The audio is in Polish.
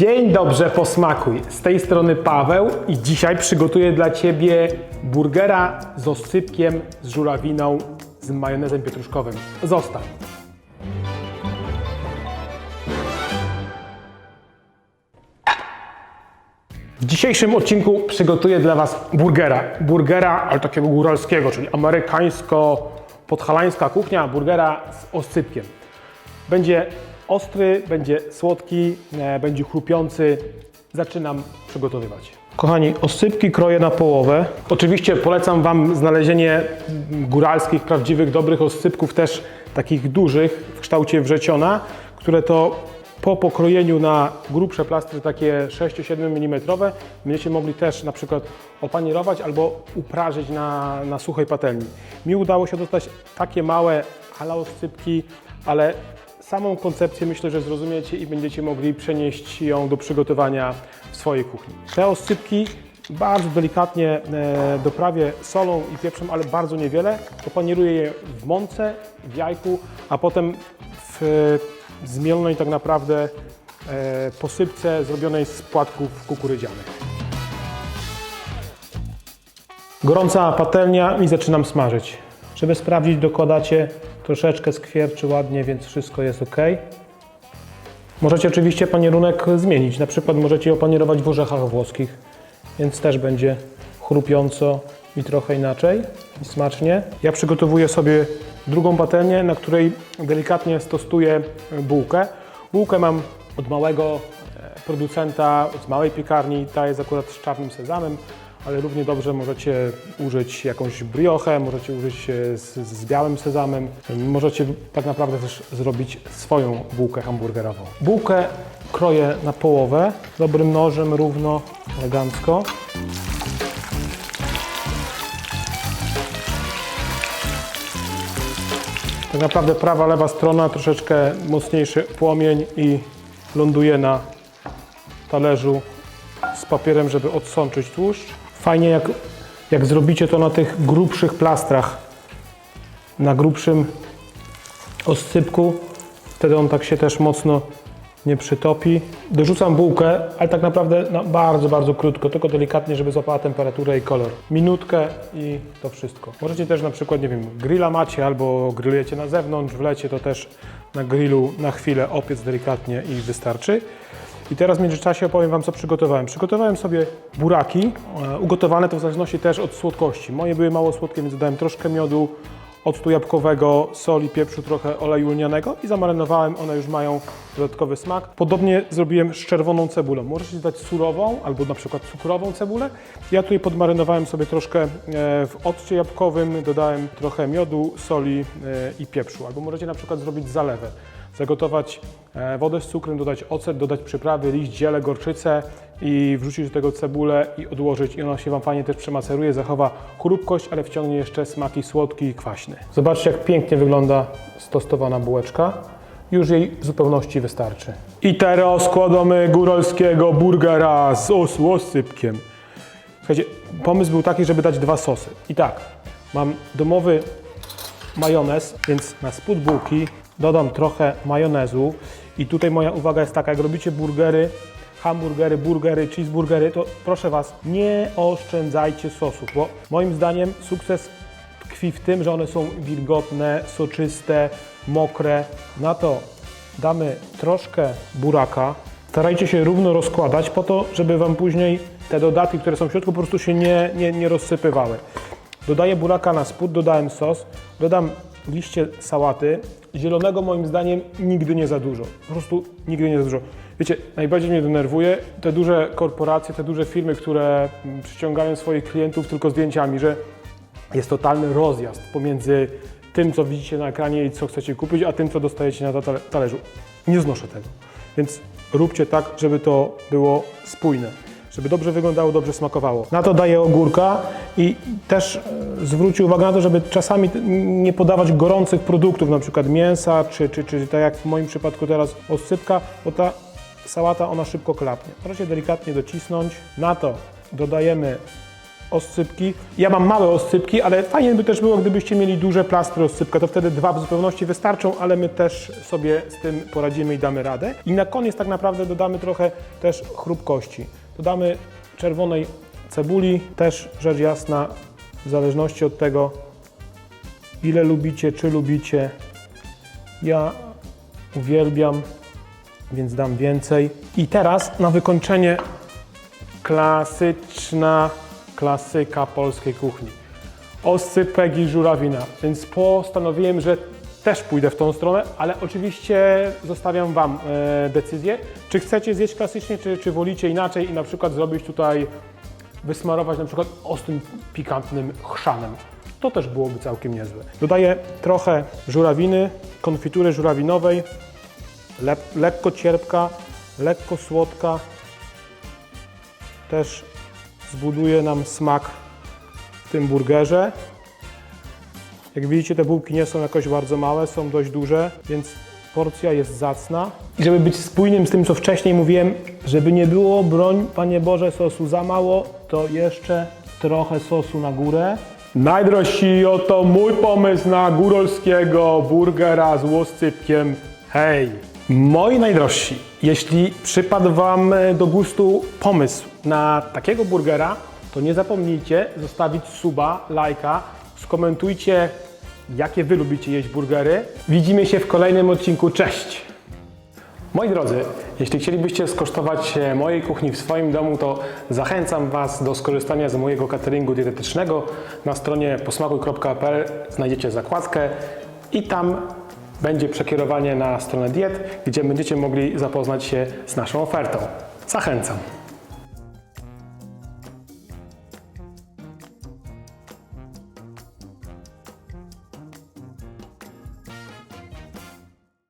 Dzień dobrze, posmakuj. Z tej strony Paweł i dzisiaj przygotuję dla Ciebie burgera z oscypkiem, z żurawiną, z majonezem pietruszkowym. Zostań. W dzisiejszym odcinku przygotuję dla Was burgera. Burgera, ale takiego góralskiego, czyli amerykańsko-podhalańska kuchnia, burgera z oscypkiem. Będzie ostry, będzie słodki, e, będzie chrupiący. Zaczynam przygotowywać. Kochani, oscypki kroję na połowę. Oczywiście polecam Wam znalezienie góralskich, prawdziwych, dobrych oscypków, też takich dużych w kształcie wrzeciona, które to po pokrojeniu na grubsze plastry, takie 6-7 mm, będziecie mogli też na przykład opanierować albo uprażyć na, na suchej patelni. Mi udało się dostać takie małe ala oscypki, ale samą koncepcję myślę, że zrozumiecie i będziecie mogli przenieść ją do przygotowania w swojej kuchni. Te oscypki bardzo delikatnie e, doprawię solą i pieprzem, ale bardzo niewiele. Opanieruję je w mące, w jajku, a potem w zmielonej tak naprawdę e, posypce zrobionej z płatków kukurydzianych. Gorąca patelnia i zaczynam smażyć. Żeby sprawdzić, dokładacie troszeczkę skwierczy ładnie, więc wszystko jest ok. Możecie oczywiście panierunek zmienić. Na przykład możecie opanierować w orzechach włoskich, więc też będzie chrupiąco i trochę inaczej i smacznie. Ja przygotowuję sobie drugą patelnię, na której delikatnie stosuję bułkę. Bułkę mam od małego e, producenta, z małej piekarni. Ta jest akurat z czarnym sezamem, ale równie dobrze możecie użyć jakąś briochę, możecie użyć z, z białym sezamem. Możecie tak naprawdę też zrobić swoją bułkę hamburgerową. Bułkę kroję na połowę, dobrym nożem, równo, elegancko. Tak naprawdę prawa, lewa strona, troszeczkę mocniejszy płomień i ląduje na talerzu z papierem, żeby odsączyć tłuszcz. Fajnie jak, jak zrobicie to na tych grubszych plastrach, na grubszym oscypku, wtedy on tak się też mocno nie przytopi. Dorzucam bułkę, ale tak naprawdę no, bardzo, bardzo krótko, tylko delikatnie, żeby złapała temperaturę i kolor. Minutkę i to wszystko. Możecie też na przykład, nie wiem, grilla macie albo grillujecie na zewnątrz, w lecie to też na grillu na chwilę opiec delikatnie i wystarczy. I teraz w międzyczasie opowiem Wam, co przygotowałem. Przygotowałem sobie buraki, e, ugotowane to w zależności też od słodkości. Moje były mało słodkie, więc dodałem troszkę miodu, octu jabłkowego, soli, pieprzu, trochę oleju lnianego i zamarynowałem. One już mają dodatkowy smak. Podobnie zrobiłem z czerwoną cebulą. Możecie dać surową albo na przykład cukrową cebulę. Ja tutaj podmarynowałem sobie troszkę e, w occie jabłkowym, dodałem trochę miodu, soli e, i pieprzu. Albo możecie na przykład zrobić zalewę. Zagotować e, wodę z cukrem, dodać ocet, dodać przyprawy, liść, ziele, gorczycę i wrzucić do tego cebulę i odłożyć. I ona się Wam fajnie też przemaceruje, zachowa chrupkość, ale wciągnie jeszcze smaki słodki i kwaśny. Zobaczcie, jak pięknie wygląda stostowana bułeczka. Już jej w zupełności wystarczy. I teraz składamy góralskiego burgera z os osypkiem. Słuchajcie, pomysł był taki, żeby dać dwa sosy. I tak, mam domowy majonez, więc na spód bułki dodam trochę majonezu. I tutaj moja uwaga jest taka, jak robicie burgery, hamburgery, burgery, cheeseburgery, to proszę Was, nie oszczędzajcie sosów, bo moim zdaniem sukces tkwi w tym, że one są wilgotne, soczyste, mokre. Na to damy troszkę buraka. Starajcie się równo rozkładać po to, żeby Wam później te dodatki, które są w środku, po prostu się nie, nie, nie rozsypywały. Dodaję buraka na spód, dodałem sos, dodam liście sałaty. Zielonego moim zdaniem nigdy nie za dużo. Po prostu nigdy nie za dużo. Wiecie, najbardziej mnie denerwuje te duże korporacje, te duże firmy, które przyciągają swoich klientów tylko zdjęciami, że jest totalny rozjazd pomiędzy tym, co widzicie na ekranie i co chcecie kupić, a tym, co dostajecie na tale- talerzu. Nie znoszę tego. Więc róbcie tak, żeby to było spójne. Żeby dobrze wyglądało, dobrze smakowało. Na to daję ogórka i też e, zwróćcie uwagę na to, żeby czasami nie podawać gorących produktów, na przykład mięsa, czy, czy, czy tak jak w moim przypadku teraz oscypka, bo ta sałata ona szybko klapnie. Możecie delikatnie docisnąć. Na to dodajemy oscypki. Ja mam małe oscypki, ale fajnie by też było, gdybyście mieli duże plastry oscypka, to wtedy dwa w zupełności wystarczą, ale my też sobie z tym poradzimy i damy radę. I na koniec tak naprawdę dodamy trochę też chrupkości. Dodamy czerwonej cebuli, też rzecz jasna, w zależności od tego, ile lubicie, czy lubicie. Ja uwielbiam, więc dam więcej. I teraz na wykończenie klasyczna klasyka polskiej kuchni. Oscypek i żurawina. Więc postanowiłem, że też pójdę w tą stronę, ale oczywiście zostawiam Wam e, decyzję, czy chcecie zjeść klasycznie, czy, czy wolicie inaczej i na przykład zrobić tutaj, wysmarować na przykład ostrym, pikantnym chrzanem. To też byłoby całkiem niezłe. Dodaję trochę żurawiny, konfitury żurawinowej, le, lekko cierpka, lekko słodka, też zbuduje nam smak w tym burgerze. Jak widzicie, te bułki nie są jakoś bardzo małe, są dość duże, więc porcja jest zacna. I żeby być spójnym z tym, co wcześniej mówiłem, żeby nie było, broń, Panie Boże, sosu za mało, to jeszcze trochę sosu na górę. Najdrożsi, oto mój pomysł na górolskiego burgera z łoscypkiem. Hej! Moi najdrożsi, jeśli przypadł Wam e, do gustu pomysł na takiego burgera, to nie zapomnijcie zostawić suba, lajka, skomentujcie, jakie Wy lubicie jeść burgery. Widzimy się w kolejnym odcinku. Cześć! Moi drodzy, jeśli chcielibyście skosztować e, mojej kuchni w swoim domu, to zachęcam Was do skorzystania z mojego cateringu dietetycznego. Na stronie posmakuj.pl znajdziecie zakładkę i tam będzie przekierowanie na stronę diet, gdzie będziecie mogli zapoznać się z naszą ofertą. Zachęcam.